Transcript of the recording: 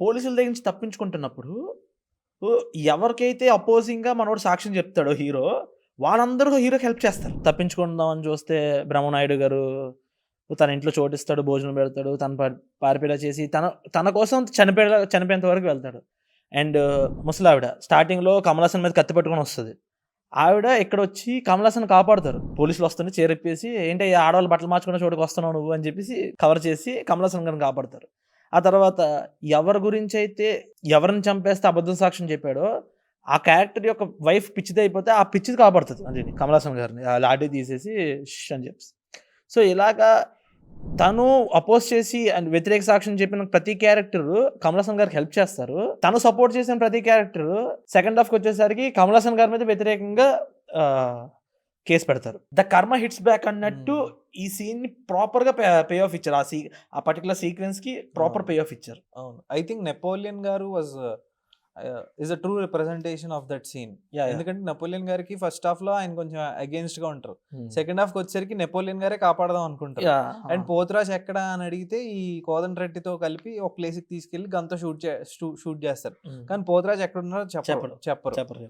పోలీసుల దగ్గర నుంచి తప్పించుకుంటున్నప్పుడు ఎవరికైతే అపోజింగ్‌గా మనోడు సాక్ష్యం చెప్తాడో హీరో, వాళ్ళందరూ హీరోకి హెల్ప్ చేస్తారు. తప్పించుకుందామని చూస్తే బ్రహ్మనాయుడు గారు తన ఇంట్లో చోటిస్తాడు, భోజనం పెడతాడు, తన ప చేసి తన తన కోసం చనిపోయేలా చనిపోయేంత వరకు వెళ్తాడు. అండ్ ముసలావిడ స్టార్టింగ్‌లో కమలాసన్ మీద కత్తి పట్టుకొని వస్తుంది ఆవిడ ఇక్కడ వచ్చి కమలాసన్ కాపాడుతారు. పోలీసులు వస్తుంటే చేరెప్పేసి "ఏంటి ఆడవాళ్ళు బట్టలు మార్చుకునే చోటుకు వస్తున్నావు నువ్వు" అని చెప్పేసి కవర్ చేసి కమలాసన్ గారిని కాపాడతారు. ఆ తర్వాత ఎవరి గురించి అయితే ఎవరిని చంపేస్తే అబద్ధం సాక్ష్యం చెప్పాడో, ఆ క్యారెక్టర్ యొక్క వైఫ్ పిచ్చిది అయిపోతే ఆ పిచ్చిది కాపాడుతుంది అంటే కమలాసం గారిని. ఆ లాడీ తీసేసి షిష్ అని చెప్పి సో ఇలాగా తను అపోజ్ చేసి అండ్ వ్యతిరేక సాక్ష్యం చెప్పిన ప్రతి క్యారెక్టర్ కమలాసన్ గారికి హెల్ప్ చేస్తారు. తను సపోర్ట్ చేసిన ప్రతి క్యారెక్టర్ సెకండ్ హాఫ్‌కి వచ్చేసరికి కమలాసన్ గారి మీద వ్యతిరేకంగా కేస్ పెడతారు. ద కర్మ హిట్స్ బ్యాక్ అన్నట్టు హ్మ్. ఈ సీన్‌ని ప్రాపర్‌గా పే పే ఆఫ్ ఇచ్చారు. ఆ సీ ఆ పర్టిక్యులర్ సీక్వెన్స్‌కి ప్రాపర్ అవును. పే ఆఫ్ ఇచ్చారు. అవును. ఐ థింక్ 'నెపోలియన్' గారు was ah, is a true representation of that scene. ఎందుకంటే 'నెపోలియన్' గారికి ఫస్ట్ హాఫ్‌లో ఆయన కొంచెం అగెయిన్స్ట్‌గా ఉంటారు. హ్మ్. సెకండ్ హాఫ్‌కి వచ్చేసరికి 'నెపోలియన్' గారే కాపాడదాం అనుకుంటారు. అండ్! పోతురాజు ఎక్కడ అని అడిగితే ఈ కోదండరెడ్డితో కలిపి ఒక ప్లేస్‌కి తీసుకెళ్ళి గన్‌తో షూట్ చే షూ షూట్ చేస్తారు. హ్మ్. కానీ పోతురాజు. చెప్పడు. చెప్పరు. చెప్పరు. చెప్పరు.